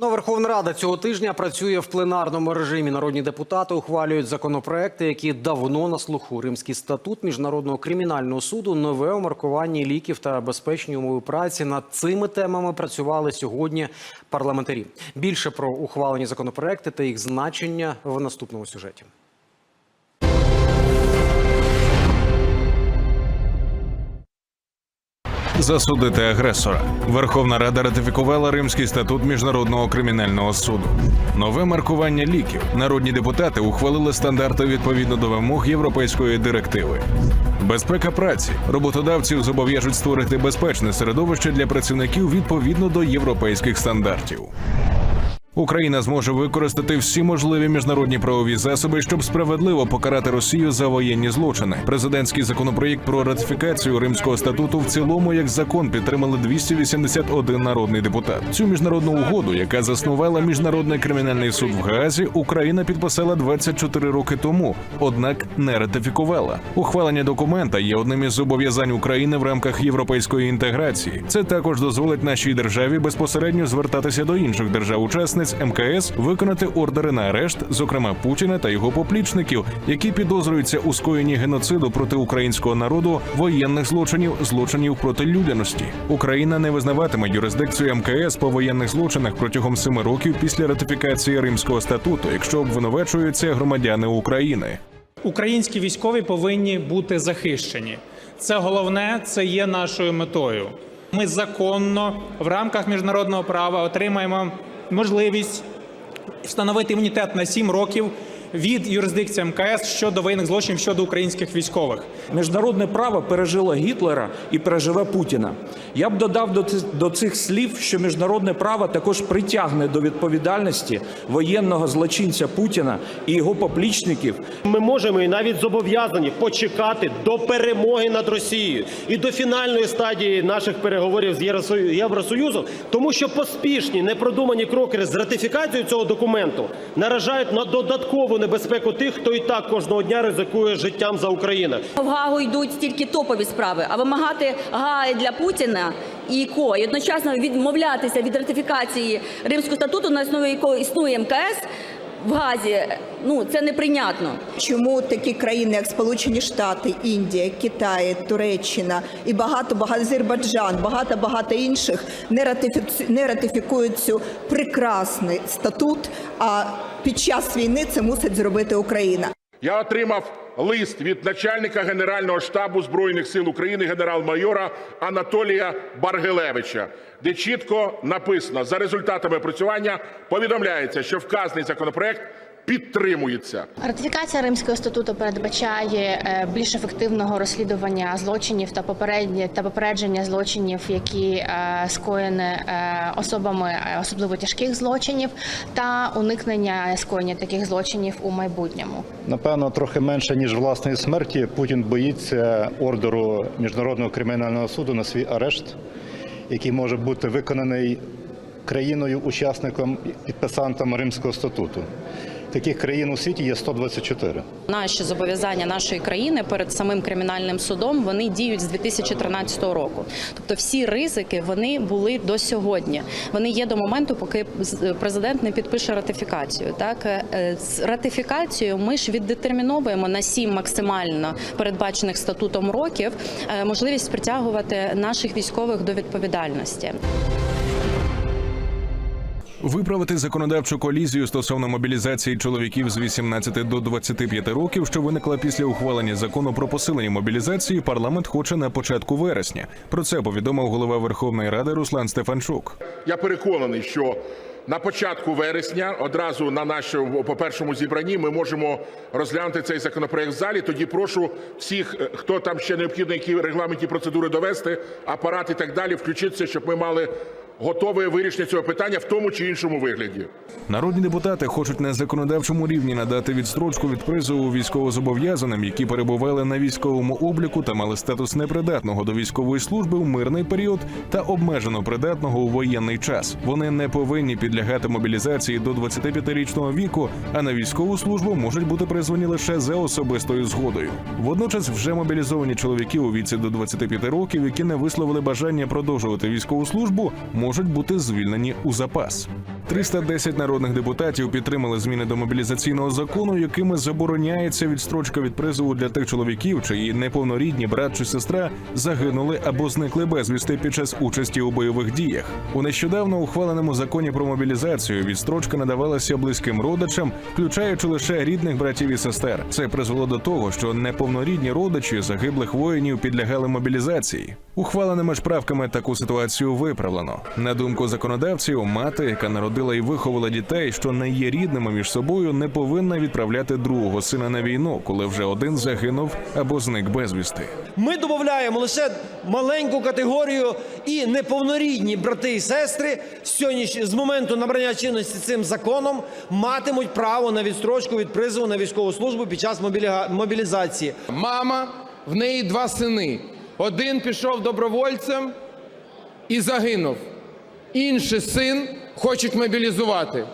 Ну, Верховна Рада цього тижня працює в пленарному режимі. Народні депутати ухвалюють законопроекти, які давно на слуху. Римський статут міжнародного кримінального суду, нове омаркування ліків та безпечні умови праці. Над цими темами працювали сьогодні парламентарі. Більше про ухвалені законопроекти та їх значення в наступному сюжеті. Засудити агресора. Верховна Рада ратифікувала Римський статут міжнародного кримінального суду. Нове маркування ліків. Народні депутати ухвалили стандарти відповідно до вимог європейської директиви. Безпека праці. Роботодавців зобов'яжуть створити безпечне середовище для працівників відповідно до європейських стандартів. Україна зможе використати всі можливі міжнародні правові засоби, щоб справедливо покарати Росію за воєнні злочини. Президентський законопроєкт про ратифікацію Римського статуту в цілому як закон підтримали 281 народний депутат. Цю міжнародну угоду, яка заснувала міжнародний кримінальний суд в Гаазі, Україна підписала 24 роки тому, однак не ратифікувала. Ухвалення документа є одним із зобов'язань України в рамках європейської інтеграції. Це також дозволить нашій державі безпосередньо звертатися до інших держав-учасниць МКС, виконати ордери на арешт, зокрема Путіна та його поплічників, які підозрюються у скоєнні геноциду проти українського народу, воєнних злочинів, злочинів проти людяності. Україна не визнаватиме юрисдикцію МКС по воєнних злочинах протягом семи років після ратифікації Римського статуту, якщо обвинувачуються громадяни України. Українські військові повинні бути захищені. Це головне, це є нашою метою. Ми законно в рамках міжнародного права отримаємо можливість встановити імунітет на 7 років від юрисдикції МКС щодо воєнних злочинів щодо українських військових. Міжнародне право пережило Гітлера і переживе Путіна. Я б додав до цих слів, що міжнародне право також притягне до відповідальності воєнного злочинця Путіна і його поплічників, Ми можемо і навіть зобов'язані почекати до перемоги над Росією і до фінальної стадії наших переговорів з Євросою- Євросоюзом, тому що поспішні непродумані кроки з ратифікацією цього документу наражають на додаткову небезпеку тих, хто і так кожного дня ризикує життям за Україну. Гаагу йдуть тільки топові справи, а вимагати Гааї для Путіна і ко і одночасно відмовлятися від ратифікації Римського статуту, на основі якого існує МКС в Газі. Ну це неприйнятно. Чому такі країни, як Сполучені Штати, Індія, Китай, Туреччина і багато багато Азербайджан, багато багато інших не ратифіцю- не ратифікують цю прекрасний статут. А під час війни це мусить зробити Україна. Я отримав лист від начальника Генерального штабу Збройних сил України генерал-майора Анатолія Баргелевича, де чітко написано за результатами опрацювання повідомляється, що вказаний законопроект підтримується. Ратифікація Римського статуту передбачає е, більш ефективного розслідування злочинів та попередні та попередження злочинів, які е, скоєні е, особами особливо тяжких злочинів, та уникнення скоєння таких злочинів у майбутньому. Напевно, трохи менше ніж власної смерті. Путін боїться ордеру міжнародного кримінального суду на свій арешт, який може бути виконаний країною-учасником підписантом Римського статуту. Таких країн у світі є 124. Наші зобов'язання нашої країни перед самим кримінальним судом вони діють з 2013 року. Тобто всі ризики вони були до сьогодні. Вони є до моменту, поки з- президент не підпише ратифікацію. Так Е, з ратифікацією ми ж віддетерміновуємо на сім максимально передбачених статутом років е, можливість притягувати наших військових до відповідальності. Виправити законодавчу колізію стосовно мобілізації чоловіків з 18 до 25 років, що виникла після ухвалення закону про посилення мобілізації, парламент хоче на початку вересня. Про це повідомив голова Верховної Ради Руслан Стефанчук. Я переконаний, що на початку вересня, одразу на нашому по першому зібранні, ми можемо розглянути цей законопроект в залі. Тоді прошу всіх, е, хто там ще необхідно, які регламентні процедури довести, апарат і так далі, включитися, щоб ми мали готове вирішення цього питання в тому чи іншому вигляді. Народні депутати хочуть на законодавчому рівні надати відстрочку від призову військовозобов'язаним, які перебували на військовому обліку та мали статус непридатного до військової служби в мирний період та обмежено придатного у воєнний час. Вони не повинні підлягати мобілізації до 25-річного віку, а на військову службу можуть бути призвані лише за особистою згодою. Водночас, вже мобілізовані чоловіки у віці до 25 років, які не висловили бажання продовжувати військову службу, можуть бути звільнені у запас. 310 народних депутатів підтримали зміни до мобілізаційного закону, якими забороняється відстрочка від призову для тих чоловіків, чиї неповнорідні брат чи сестра загинули або зникли безвісти під час участі у бойових діях. У нещодавно ухваленому законі про мобілізацію відстрочка надавалася близьким родичам, включаючи лише рідних братів і сестер. Це призвело до того, що неповнорідні родичі загиблих воїнів підлягали мобілізації. Ухваленими ж правками таку ситуацію виправлено. На думку законодавців, мати, яка народила і виховала дітей, що не є рідними між собою, не повинна відправляти другого сина на війну, коли вже один загинув або зник безвісти. Ми додаємо лише маленьку категорію і неповнорідні брати і сестри сьогодні з моменту набрання чинності цим законом матимуть право на відстрочку від призову на військову службу під час мобілізації. Мама, в неї два сини. Один пішов добровольцем і загинув. Інший син хочуть мобілізувати.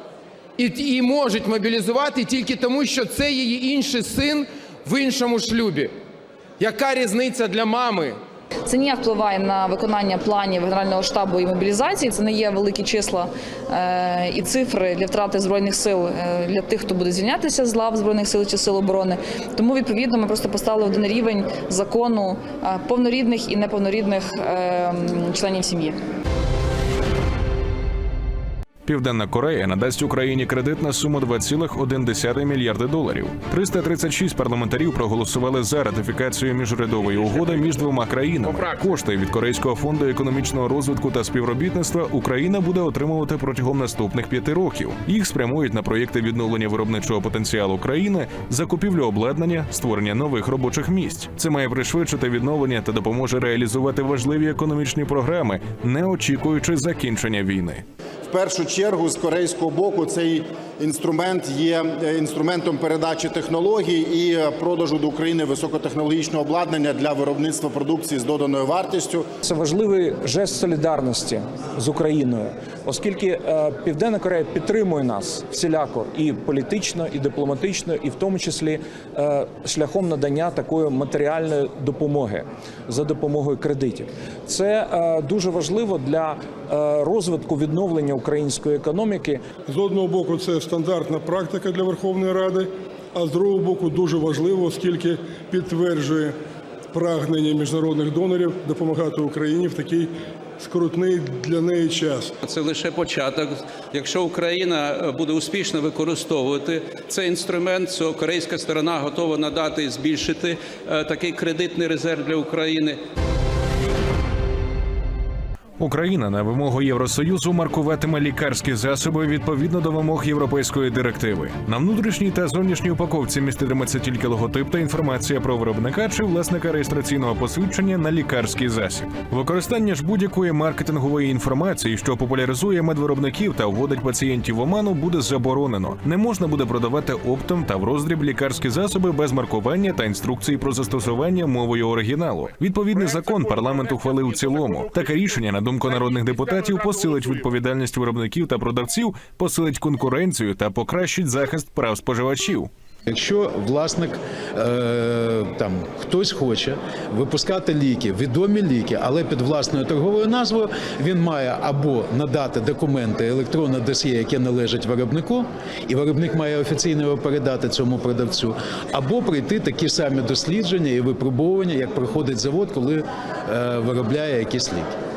І, і можуть мобілізувати тільки тому, що це її інший син в іншому шлюбі. Яка різниця для мами? Це ніяк впливає на виконання планів Генерального штабу і мобілізації. Це не є великі числа е, і цифри для втрати збройних сил е, для тих, хто буде звільнятися з лав збройних сил чи сил оборони. Тому відповідно ми просто поставили один рівень закону е, повнорідних і неповнорідних членів сім'ї. Південна Корея надасть Україні кредит на суму 2,1 мільярди доларів. 336 парламентарів проголосували за ратифікацію міжурядової угоди між двома країнами. Кошти від Корейського фонду економічного розвитку та співробітництва Україна буде отримувати протягом наступних п'яти років. Їх спрямують на проєкти відновлення виробничого потенціалу країни, закупівлю обладнання, створення нових робочих місць. Це має пришвидшити відновлення та допоможе реалізувати важливі економічні програми, не очікуючи закінчення війни. Першу чергу з корейського боку цей інструмент є е, інструментом передачі технологій і е, продажу до України високотехнологічного обладнання для виробництва продукції з доданою вартістю. Це важливий жест солідарності з Україною, оскільки е, Південна Корея підтримує нас всіляко і політично, і дипломатично, і в тому числі шляхом надання такої матеріальної допомоги за допомогою кредитів. Це дуже важливо для розвитку відновлення української економіки. З одного боку, це стандартна практика для Верховної Ради, а з другого боку, дуже важливо, оскільки підтверджує прагнення міжнародних донорів допомагати Україні в такий скрутний для неї час. Це лише початок. Якщо Україна е, буде успішно використовувати цей інструмент, то корейська сторона готова надати і збільшити е, такий кредитний резерв для України. Україна на вимогу Євросоюзу маркуватиме лікарські засоби відповідно до вимог європейської директиви. На внутрішній та зовнішній упаковці міститиметься тільки логотип та інформація про виробника чи власника реєстраційного посвідчення на лікарський засіб. Використання ж будь-якої маркетингової інформації, що популяризує медвиробників та вводить пацієнтів в оману, буде заборонено. Не можна буде продавати оптом та в роздріб лікарські засоби без маркування та інструкцій про застосування мовою оригіналу. Відповідний закон парламент ухвалив у цілому. Таке рішення на думку народних депутатів посилить відповідальність виробників та продавців, посилить конкуренцію та покращить захист прав споживачів. Якщо власник е, там хтось хоче випускати ліки, відомі ліки, але під власною торговою назвою, він має або надати документи електронне досьє, яке належить виробнику, і виробник має офіційно його передати цьому продавцю, або пройти такі самі дослідження і випробування, як проходить завод, коли е, виробляє якісь ліки.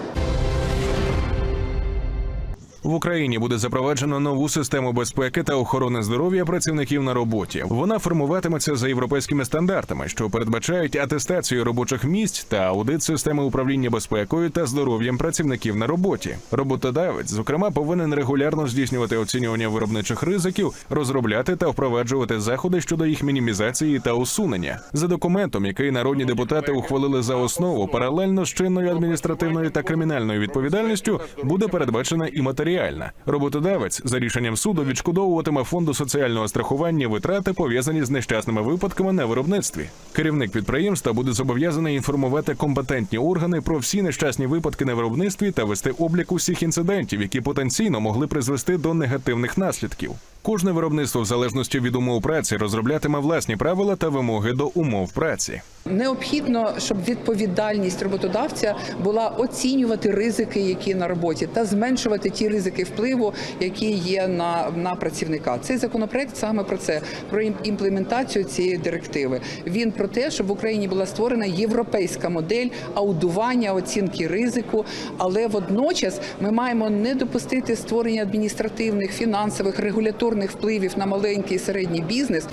В Україні буде запроваджено нову систему безпеки та охорони здоров'я працівників на роботі. Вона формуватиметься за європейськими стандартами, що передбачають атестацію робочих місць та аудит системи управління безпекою та здоров'ям працівників на роботі. Роботодавець, зокрема, повинен регулярно здійснювати оцінювання виробничих ризиків, розробляти та впроваджувати заходи щодо їх мінімізації та усунення. За документом, який народні депутати ухвалили за основу, паралельно з чинною адміністративною та кримінальною відповідальністю буде передбачена і матеріальна. Роботодавець за рішенням суду відшкодовуватиме фонду соціального страхування витрати пов'язані з нещасними випадками на виробництві. Керівник підприємства буде зобов'язаний інформувати компетентні органи про всі нещасні випадки на виробництві та вести облік усіх інцидентів, які потенційно могли призвести до негативних наслідків. Кожне виробництво, в залежності від умов праці, розроблятиме власні правила та вимоги до умов праці. Необхідно, щоб відповідальність роботодавця була оцінювати ризики, які на роботі, та зменшувати ті ризики. Ризики впливу, які є на, на працівника. Цей законопроект саме про це, про імплементацію цієї директиви. Він про те, щоб в Україні була створена європейська модель аудування, оцінки ризику, але водночас ми маємо не допустити створення адміністративних, фінансових, регуляторних впливів на маленький і середній бізнес.